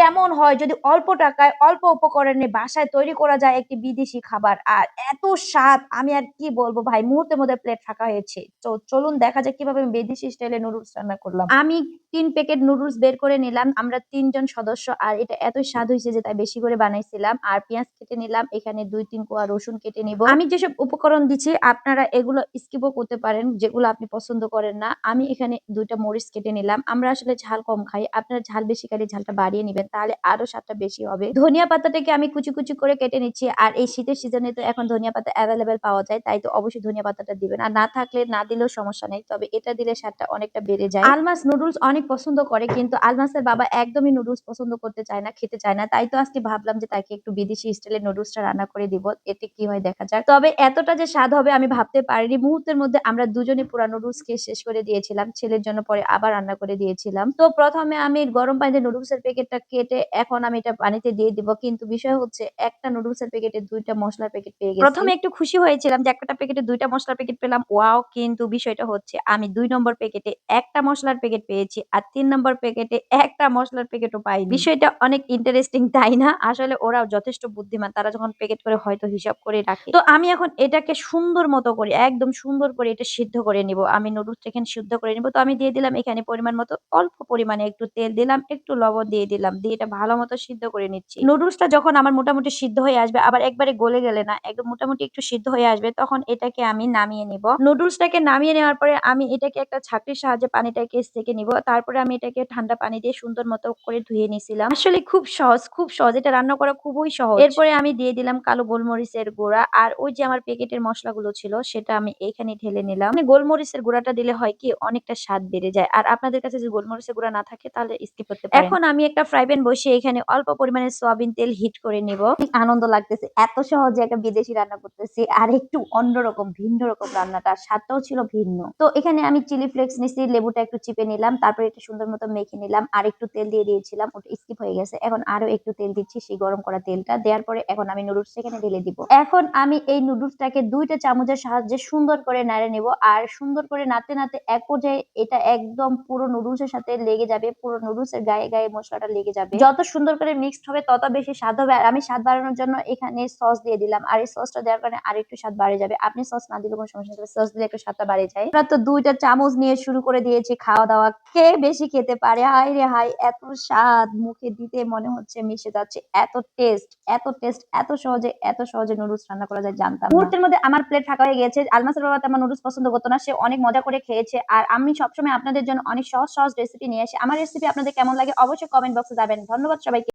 কেমন হয় যদি অল্প টাকায়, অল্প উপকরণে বাসায় তৈরি করা যায় একটি বিদেশি খাবার? আর এত স্বাদ, আমি আর কি বলব ভাই? মুহূর্তের মধ্যে প্লেট ফাঁকা হয়েছে। তো চলুন দেখা যাক কীভাবে আমি বিদেশি স্টাইলে নুডলস রান্না করলাম। আমি তিন প্যাকেট নুডলস বের করে নিলাম। আমরা তিনজন সদস্য, আর এটা এতই স্বাদ হয়েছে যে তাই বেশি করে বানাইছিলাম। আর পেঁয়াজ কেটে নিলাম, এখানে দুই, তিন কোয়া রসুন কেটে নিব। আমি যেসব উপকরণ দিচ্ছি আপনারা এগুলো স্কিপও করতে পারেন, যেগুলো আপনি পছন্দ করেন না। আমি এখানে দুইটা মরিচ কেটে নিলাম। আমরা আসলে ঝাল কম খাই। আপনারা ঝাল বেশি খাইলে ঝালটা বাড়িয়ে নেবেন। তাহলে আরও স্বাদটা বেশি হবে। ধনিয়া পাতাটাকে আমি কুচি কুচি করে কেটে নিচ্ছি। আর এই শীতের সিজনে তো এখন ধনিয়া পাতা অ্যাভেলেবেল পাওয়া যায়, তাই তো অবশ্যই ধনিয়া পাতাটা দিবেন। আর না থাকলে না দিলেও সমস্যা নেই, তবে এটা দিলে স্বাদটা অনেকটা বেড়ে যায়। আলমাস নুডলস অনেক পছন্দ করে, কিন্তু আলমাসের বাবা একদমই নুডলস পছন্দ করতে চায় না, খেতে চায় না। তাই তো আজকে ভাবলাম যে তাকে একটু বিদেশি স্টাইলের নুডলসটা রান্না করে দিব, এতে কি হয় দেখা যাক। তবে এতটা যে স্বাদ হবে আমি ভাবতে পারিনি। মুহূর্তের মধ্যে আমরা দুজনে পুরা নুডলস খেয়ে শেষ করে দিয়েছিলাম, ছেলের জন্য পরে আবার রান্না করে দিয়েছিলাম। তো প্রথমে আমি গরম পানিতে নুডলস এর প্যাকেটটা কেটে এখন আমি এটা পানিতে দিয়ে দিব। কিন্তু বিষয় হচ্ছে একটা নুডলস এর প্যাকেটে দুইটা মশলার প্যাকেট পেয়ে গেছি। প্রথমে একটু খুশি হয়েছিলাম যে একটা প্যাকেটে দুইটা মশলার প্যাকেট পেলাম। ওয়াও, কিন্তু বিষয়টা হচ্ছে আমি দুই নম্বর প্যাকেটে একটা মশলার প্যাকেট পেয়েছি আর তিন নম্বর প্যাকেটে একটা মশলার প্যাকেটও পাই বিষয়টা অনেক ইন্টারেস্টিং তাই না? আসলে ওরাও যথেষ্ট বুদ্ধিমান। তারা যখন প্যাকেট করে হয়তো হিসাব করে রাখে। তো আমি এখন এটাকে সুন্দর মতো করে, একদম সুন্দর করে এটা সিদ্ধ করে নিব। আমি নুডলস এখানে সিদ্ধ করে নিব। তো আমি দিয়ে দিলাম এখানে পরিমাণ মতো, অল্প পরিমাণে একটু তেল দিলাম, একটু লবণ দিয়ে দিলাম। দিয়ে এটা ভালো মতো সিদ্ধ করে নিচ্ছি। নুডলসটা যখন আমার মোটামুটি সিদ্ধ হয়ে আসবে, আবার একবারে গলে গেলে না, একদম মোটামুটি একটু সিদ্ধ হয়ে আসবে, তখন এটাকে আমি নামিয়ে নিব। নুডলসটাকে নামিয়ে নেওয়ার পরে আমি এটাকে একটা ছাঁকনির সাহায্যে পানিটাকে সেকে নিব। তারপরে আমি এটাকে ঠান্ডা পানি দিয়ে সুন্দর মতো করে ধুয়ে নিছিলাম। আসলে খুব সহজ খুব সহজ। এটা রান্না করা খুবই সহজ। এরপরে আমি দিয়ে দিলাম কালো গোলমরিচের গুঁড়া। আর ওই যে আমার প্যাকেটের মশলাগুলো ছিল, সেটা আমি এখানে ঢেলে নিলাম। মানে গোলমরিচের গুঁড়াটা দিলে হয় কি, অনেকটা স্বাদ বেড়ে যায়। আর আপনাদের কাছে যদি গোলমরিচের গুঁড়া না থাকে, তাহলে স্কিপ করতে পারেন। এখন আমি একটা ফ্রাই প্যান বসিয়ে এখানে অল্প পরিমাণে সয়াবিন তেল হিট করে নিব। আনন্দ লাগতেছে, এত সহজে একটা বিদেশি রান্না করতেছি। আর একটু অন্যরকম ভিন্ন রকম রান্নাটা, স্বাদটাও ছিল ভিন্ন। তো এখানে আমি চিলি ফ্লেক্স নিছি, লেবুটা একটু চিপে নিলাম, তারপরে এটা সুন্দর মতো মেখে নিলাম, আর একটু তেল দিয়ে দিয়েছিলাম, ওটা স্কিপ হয়ে গেছে। এখন আরও একটু তেল দিচ্ছি সেই গরম করা তেলটা, দেওয়ার পরে এখন আমি নুডলস এখানে ঢেলে দিব। এখন আমি এই নুডলসটাকে দুইটা চামচের সাহায্যে সুন্দর করে নাড়ে নেব, আর সুন্দর করে নাড়তে নাড়তে এক পর্যায়ে এটা একদম পুরো নুডলস এর সাথে লেগে যাবে, পুরো নুডলস এর গায়ে গায়ে মশলাটা লেগে যাবে। যত সুন্দর করে মিক্সড হবে, তত বেশি স্বাদ হবে। আর আমি স্বাদ বাড়ানোর জন্য এখানে সস দিয়ে দিলাম। আর এই সসটা দেওয়ার কারণে আর একটু স্বাদ বাড়ে যাবে। আপনি সস না দিলে কোনো সমস্যা নেই সস দিলে একটু স্বাদটা বাড়ে যায়। আমরা তো দুইটা চামচ নিয়ে শুরু করে দিয়েছি খাওয়া দাওয়া কে বেশি খেতে পারে? হাই রে হাই এত স্বাদ মুখে দিতে মনে হচ্ছে মিশে যাচ্ছে। এত টেস্ট এত টেস্ট এত সহজে এত সহজে নুডলস রান্না করা যায় জানতাম। মুহূর্তের মধ্যে আমার প্লেট ফাঁকা হয়ে গেছে। আলমাসের বাবা তেমন নুডলস পছন্দ করতো না, সে অনেক মজা করে খেয়েছে। আর আমি সবসময় আপনাদের জন্য অনেক সহজ সহজ রেসিপি নিয়ে আসি। আমার রেসিপি আপনাদের কেমন লাগে অবশ্যই কমেন্ট বক্সে যাবেন। ধন্যবাদ সবাইকে।